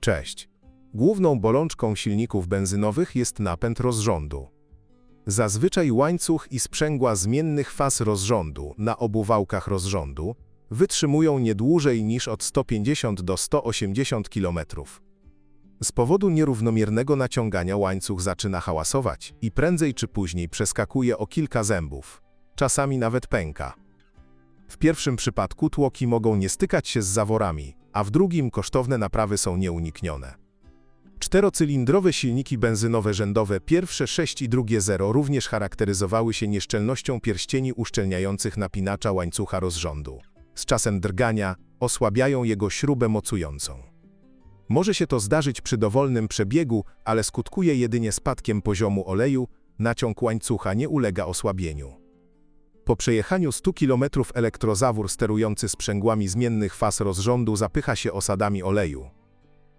Cześć. Główną bolączką silników benzynowych jest napęd rozrządu. Zazwyczaj łańcuch i sprzęgła zmiennych faz rozrządu na obu wałkach rozrządu wytrzymują nie dłużej niż od 150 do 180 km. Z powodu nierównomiernego naciągania łańcuch zaczyna hałasować i prędzej czy później przeskakuje o kilka zębów, czasami nawet pęka. W pierwszym przypadku tłoki mogą nie stykać się z zaworami, a w drugim kosztowne naprawy są nieuniknione. Czterocylindrowe silniki benzynowe rzędowe pierwsze 6 i drugie 0 również charakteryzowały się nieszczelnością pierścieni uszczelniających napinacza łańcucha rozrządu. Z czasem drgania osłabiają jego śrubę mocującą. Może się to zdarzyć przy dowolnym przebiegu, ale skutkuje jedynie spadkiem poziomu oleju, naciąg łańcucha nie ulega osłabieniu. Po przejechaniu 100 km elektrozawór sterujący sprzęgłami zmiennych faz rozrządu zapycha się osadami oleju.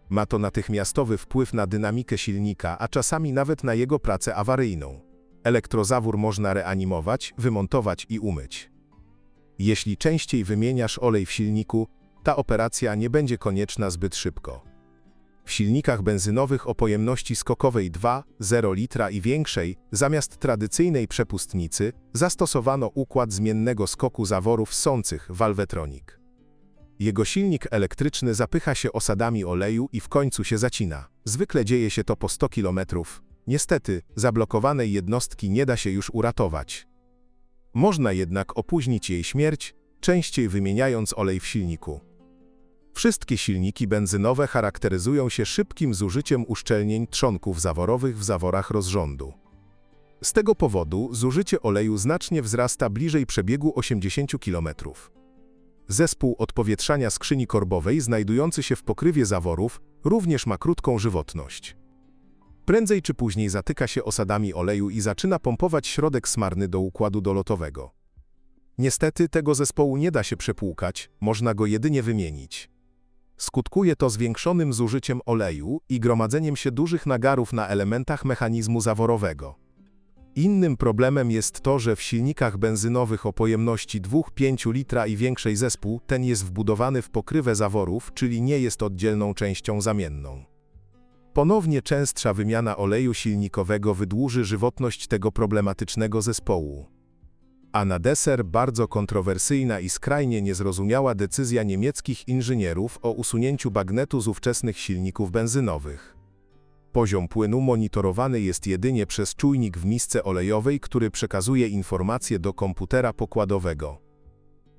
Ma to natychmiastowy wpływ na dynamikę silnika, a czasami nawet na jego pracę awaryjną. Elektrozawór można reanimować, wymontować i umyć. Jeśli częściej wymieniasz olej w silniku, ta operacja nie będzie konieczna zbyt szybko. W silnikach benzynowych o pojemności skokowej 2,0 litra i większej, zamiast tradycyjnej przepustnicy, zastosowano układ zmiennego skoku zaworów sących Valvetronic. Jego silnik elektryczny zapycha się osadami oleju i w końcu się zacina. Zwykle dzieje się to po 100 km. Niestety, zablokowanej jednostki nie da się już uratować. Można jednak opóźnić jej śmierć, częściej wymieniając olej w silniku. Wszystkie silniki benzynowe charakteryzują się szybkim zużyciem uszczelnień trzonków zaworowych w zaworach rozrządu. Z tego powodu zużycie oleju znacznie wzrasta bliżej przebiegu 80 km. Zespół odpowietrzania skrzyni korbowej znajdujący się w pokrywie zaworów również ma krótką żywotność. Prędzej czy później zatyka się osadami oleju i zaczyna pompować środek smarny do układu dolotowego. Niestety tego zespołu nie da się przepłukać, można go jedynie wymienić. Skutkuje to zwiększonym zużyciem oleju i gromadzeniem się dużych nagarów na elementach mechanizmu zaworowego. Innym problemem jest to, że w silnikach benzynowych o pojemności 2,5 litra i większej zespół ten jest wbudowany w pokrywę zaworów, czyli nie jest oddzielną częścią zamienną. Ponownie częstsza wymiana oleju silnikowego wydłuży żywotność tego problematycznego zespołu. A na deser bardzo kontrowersyjna i skrajnie niezrozumiała decyzja niemieckich inżynierów o usunięciu bagnetu z ówczesnych silników benzynowych. Poziom płynu monitorowany jest jedynie przez czujnik w misce olejowej, który przekazuje informacje do komputera pokładowego.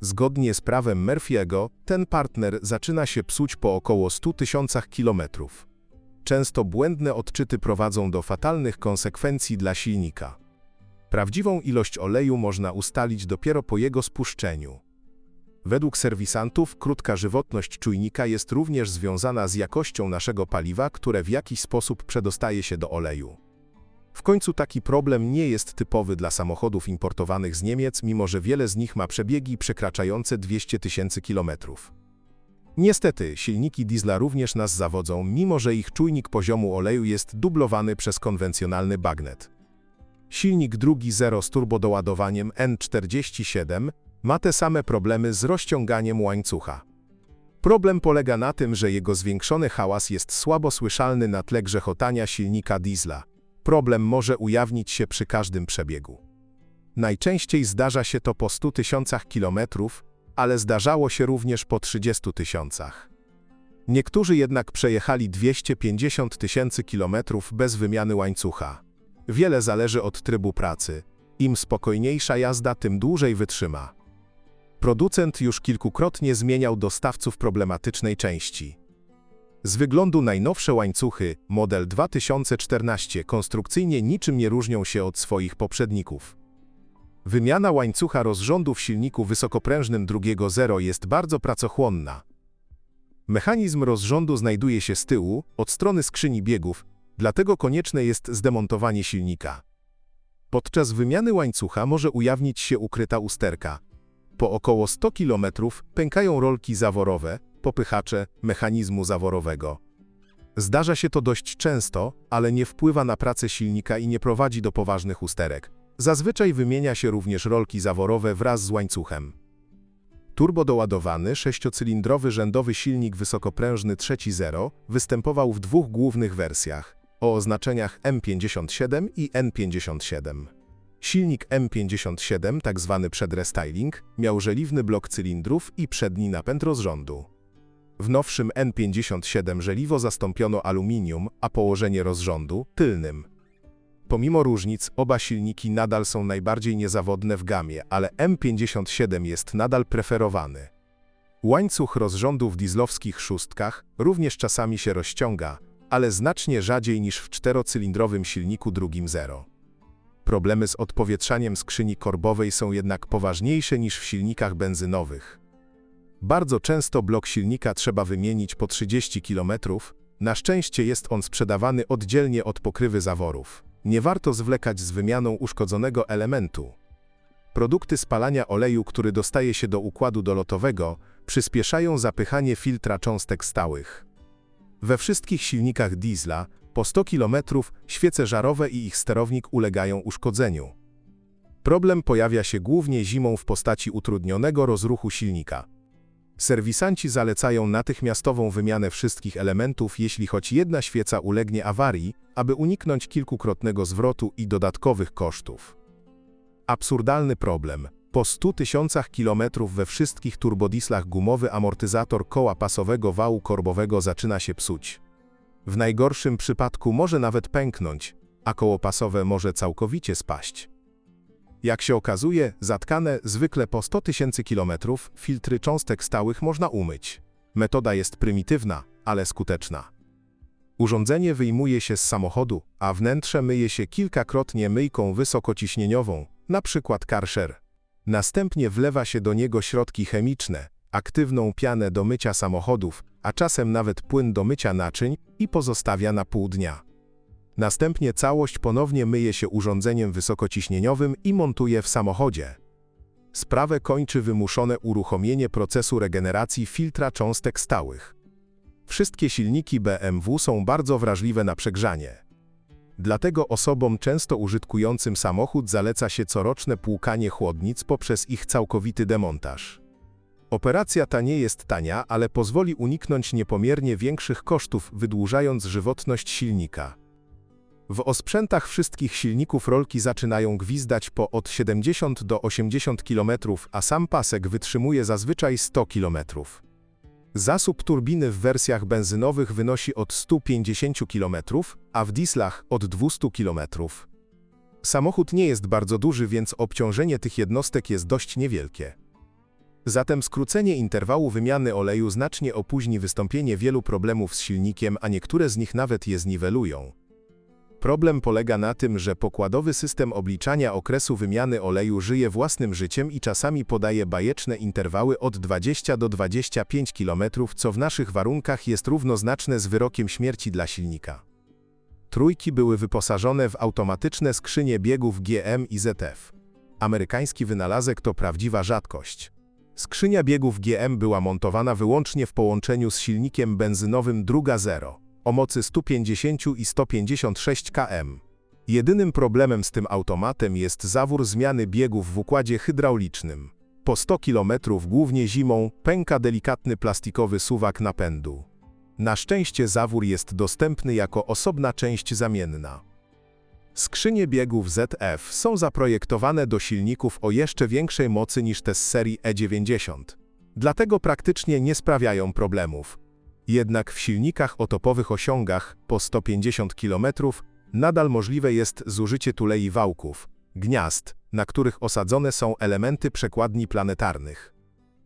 Zgodnie z prawem Murphy'ego, ten partner zaczyna się psuć po około 100 tysiącach kilometrów. Często błędne odczyty prowadzą do fatalnych konsekwencji dla silnika. Prawdziwą ilość oleju można ustalić dopiero po jego spuszczeniu. Według serwisantów krótka żywotność czujnika jest również związana z jakością naszego paliwa, które w jakiś sposób przedostaje się do oleju. W końcu taki problem nie jest typowy dla samochodów importowanych z Niemiec, mimo że wiele z nich ma przebiegi przekraczające 200 tysięcy kilometrów. Niestety, silniki diesla również nas zawodzą, mimo że ich czujnik poziomu oleju jest dublowany przez konwencjonalny bagnet. Silnik drugi Zero z turbodoładowaniem N47 ma te same problemy z rozciąganiem łańcucha. Problem polega na tym, że jego zwiększony hałas jest słabo słyszalny na tle grzechotania silnika diesla. Problem może ujawnić się przy każdym przebiegu. Najczęściej zdarza się to po 100 tysiącach kilometrów, ale zdarzało się również po 30 tysiącach. Niektórzy jednak przejechali 250 tysięcy kilometrów bez wymiany łańcucha. Wiele zależy od trybu pracy. Im spokojniejsza jazda, tym dłużej wytrzyma. Producent już kilkukrotnie zmieniał dostawców problematycznej części. Z wyglądu najnowsze łańcuchy, model 2014, konstrukcyjnie niczym nie różnią się od swoich poprzedników. Wymiana łańcucha rozrządu w silniku wysokoprężnym drugiego zero jest bardzo pracochłonna. Mechanizm rozrządu znajduje się z tyłu, od strony skrzyni biegów, dlatego konieczne jest zdemontowanie silnika. Podczas wymiany łańcucha może ujawnić się ukryta usterka. Po około 100 km pękają rolki zaworowe, popychacze mechanizmu zaworowego. Zdarza się to dość często, ale nie wpływa na pracę silnika i nie prowadzi do poważnych usterek. Zazwyczaj wymienia się również rolki zaworowe wraz z łańcuchem. Turbodoładowany, sześciocylindrowy rzędowy silnik wysokoprężny 3.0 występował w dwóch głównych wersjach o oznaczeniach M57 i N57. Silnik M57, tak zwany przedrestyling, miał żeliwny blok cylindrów i przedni napęd rozrządu. W nowszym N57 żeliwo zastąpiono aluminium, a położenie rozrządu tylnym. Pomimo różnic, oba silniki nadal są najbardziej niezawodne w gamie, ale M57 jest nadal preferowany. Łańcuch rozrządu w dieslowskich szóstkach również czasami się rozciąga, ale znacznie rzadziej niż w czterocylindrowym silniku drugim zero. Problemy z odpowietrzaniem skrzyni korbowej są jednak poważniejsze niż w silnikach benzynowych. Bardzo często blok silnika trzeba wymienić po 30 km, na szczęście jest on sprzedawany oddzielnie od pokrywy zaworów. Nie warto zwlekać z wymianą uszkodzonego elementu. Produkty spalania oleju, który dostaje się do układu dolotowego, przyspieszają zapychanie filtra cząstek stałych. We wszystkich silnikach diesla po 100 km świece żarowe i ich sterownik ulegają uszkodzeniu. Problem pojawia się głównie zimą w postaci utrudnionego rozruchu silnika. Serwisanci zalecają natychmiastową wymianę wszystkich elementów, jeśli choć jedna świeca ulegnie awarii, aby uniknąć kilkukrotnego zwrotu i dodatkowych kosztów. Absurdalny problem. Po 100 tysiącach kilometrów we wszystkich turbodislach gumowy amortyzator koła pasowego wału korbowego zaczyna się psuć. W najgorszym przypadku może nawet pęknąć, a koło pasowe może całkowicie spaść. Jak się okazuje, zatkane zwykle po 100 tysięcy kilometrów filtry cząstek stałych można umyć. Metoda jest prymitywna, ale skuteczna. Urządzenie wyjmuje się z samochodu, a wnętrze myje się kilkakrotnie myjką wysokociśnieniową, np. Karcher. Następnie wlewa się do niego środki chemiczne, aktywną pianę do mycia samochodów, a czasem nawet płyn do mycia naczyń i pozostawia na pół dnia. Następnie całość ponownie myje się urządzeniem wysokociśnieniowym i montuje w samochodzie. Sprawę kończy wymuszone uruchomienie procesu regeneracji filtra cząstek stałych. Wszystkie silniki BMW są bardzo wrażliwe na przegrzanie. Dlatego osobom często użytkującym samochód zaleca się coroczne płukanie chłodnic poprzez ich całkowity demontaż. Operacja ta nie jest tania, ale pozwoli uniknąć niepomiernie większych kosztów, wydłużając żywotność silnika. W osprzętach wszystkich silników rolki zaczynają gwizdać po od 70 do 80 km, a sam pasek wytrzymuje zazwyczaj 100 km. Zasób turbiny w wersjach benzynowych wynosi od 150 km, a w dieslach od 200 km. Samochód nie jest bardzo duży, więc obciążenie tych jednostek jest dość niewielkie. Zatem skrócenie interwału wymiany oleju znacznie opóźni wystąpienie wielu problemów z silnikiem, a niektóre z nich nawet je zniwelują. Problem polega na tym, że pokładowy system obliczania okresu wymiany oleju żyje własnym życiem i czasami podaje bajeczne interwały od 20 do 25 km, co w naszych warunkach jest równoznaczne z wyrokiem śmierci dla silnika. Trójki były wyposażone w automatyczne skrzynie biegów GM i ZF. Amerykański wynalazek to prawdziwa rzadkość. Skrzynia biegów GM była montowana wyłącznie w połączeniu z silnikiem benzynowym druga zero o mocy 150 i 156 km. Jedynym problemem z tym automatem jest zawór zmiany biegów w układzie hydraulicznym. Po 100 km głównie zimą pęka delikatny plastikowy suwak napędu. Na szczęście zawór jest dostępny jako osobna część zamienna. Skrzynie biegów ZF są zaprojektowane do silników o jeszcze większej mocy niż te z serii E90. Dlatego praktycznie nie sprawiają problemów. Jednak w silnikach o topowych osiągach po 150 km nadal możliwe jest zużycie tulei wałków, gniazd, na których osadzone są elementy przekładni planetarnych.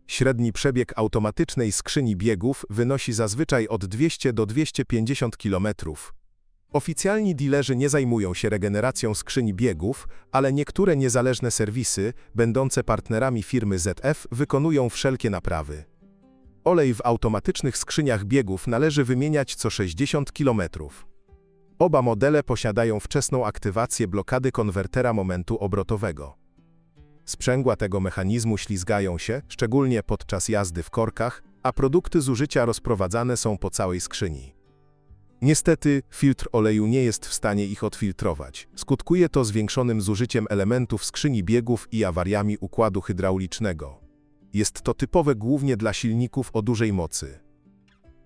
Średni przebieg automatycznej skrzyni biegów wynosi zazwyczaj od 200 do 250 km. Oficjalni dilerzy nie zajmują się regeneracją skrzyni biegów, ale niektóre niezależne serwisy, będące partnerami firmy ZF, wykonują wszelkie naprawy. Olej w automatycznych skrzyniach biegów należy wymieniać co 60 km. Oba modele posiadają wczesną aktywację blokady konwertera momentu obrotowego. Sprzęgła tego mechanizmu ślizgają się, szczególnie podczas jazdy w korkach, a produkty zużycia rozprowadzane są po całej skrzyni. Niestety, filtr oleju nie jest w stanie ich odfiltrować. Skutkuje to zwiększonym zużyciem elementów skrzyni biegów i awariami układu hydraulicznego. Jest to typowe głównie dla silników o dużej mocy.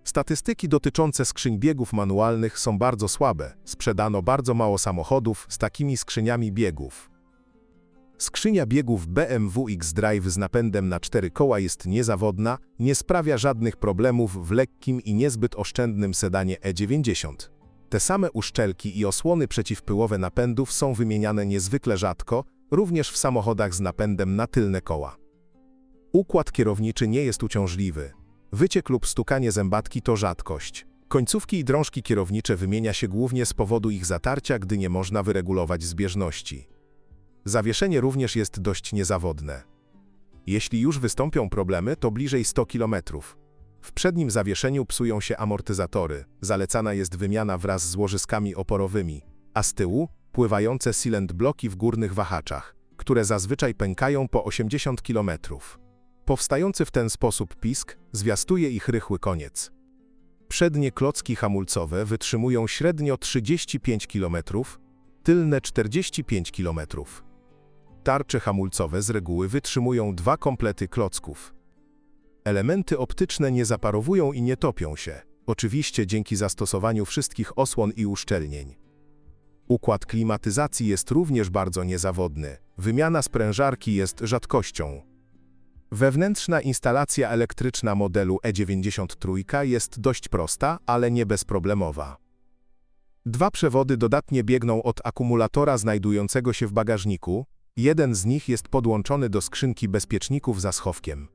Statystyki dotyczące skrzyń biegów manualnych są bardzo słabe. Sprzedano bardzo mało samochodów z takimi skrzyniami biegów. Skrzynia biegów BMW X-Drive z napędem na cztery koła jest niezawodna, nie sprawia żadnych problemów w lekkim i niezbyt oszczędnym sedanie E90. Te same uszczelki i osłony przeciwpyłowe napędów są wymieniane niezwykle rzadko, również w samochodach z napędem na tylne koła. Układ kierowniczy nie jest uciążliwy. Wyciek lub stukanie zębatki to rzadkość. Końcówki i drążki kierownicze wymienia się głównie z powodu ich zatarcia, gdy nie można wyregulować zbieżności. Zawieszenie również jest dość niezawodne. Jeśli już wystąpią problemy, to bliżej 100 km. W przednim zawieszeniu psują się amortyzatory, zalecana jest wymiana wraz z łożyskami oporowymi, a z tyłu pływające silent bloki w górnych wahaczach, które zazwyczaj pękają po 80 km. Powstający w ten sposób pisk zwiastuje ich rychły koniec. Przednie klocki hamulcowe wytrzymują średnio 35 km, tylne 45 km. Tarcze hamulcowe z reguły wytrzymują dwa komplety klocków. Elementy optyczne nie zaparowują i nie topią się, oczywiście dzięki zastosowaniu wszystkich osłon i uszczelnień. Układ klimatyzacji jest również bardzo niezawodny. Wymiana sprężarki jest rzadkością. Wewnętrzna instalacja elektryczna modelu E93 jest dość prosta, ale nie bezproblemowa. Dwa przewody dodatnie biegną od akumulatora znajdującego się w bagażniku, jeden z nich jest podłączony do skrzynki bezpieczników za schowkiem.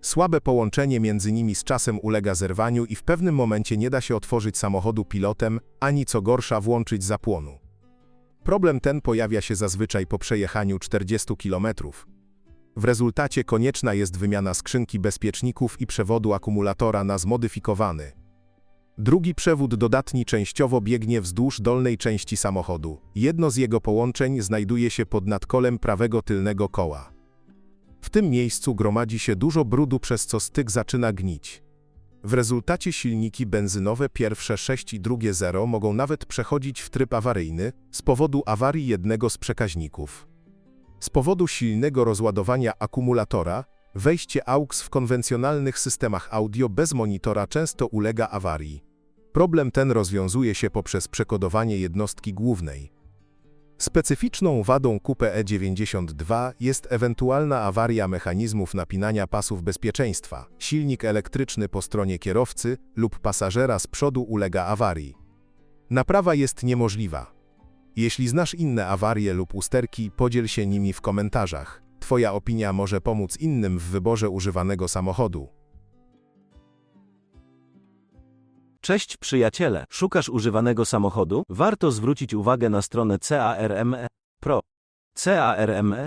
Słabe połączenie między nimi z czasem ulega zerwaniu i w pewnym momencie nie da się otworzyć samochodu pilotem, ani co gorsza włączyć zapłonu. Problem ten pojawia się zazwyczaj po przejechaniu 40 km. W rezultacie konieczna jest wymiana skrzynki bezpieczników i przewodu akumulatora na zmodyfikowany. Drugi przewód dodatni częściowo biegnie wzdłuż dolnej części samochodu. Jedno z jego połączeń znajduje się pod nadkolem prawego tylnego koła. W tym miejscu gromadzi się dużo brudu, przez co styk zaczyna gnić. W rezultacie silniki benzynowe pierwsze 6 i drugie 0 mogą nawet przechodzić w tryb awaryjny z powodu awarii jednego z przekaźników. Z powodu silnego rozładowania akumulatora, wejście AUX w konwencjonalnych systemach audio bez monitora często ulega awarii. Problem ten rozwiązuje się poprzez przekodowanie jednostki głównej. Specyficzną wadą Coupe E92 jest ewentualna awaria mechanizmów napinania pasów bezpieczeństwa. Silnik elektryczny po stronie kierowcy lub pasażera z przodu ulega awarii. Naprawa jest niemożliwa. Jeśli znasz inne awarie lub usterki, podziel się nimi w komentarzach. Twoja opinia może pomóc innym w wyborze używanego samochodu. Cześć przyjaciele, szukasz używanego samochodu? Warto zwrócić uwagę na stronę CARME Pro. CARME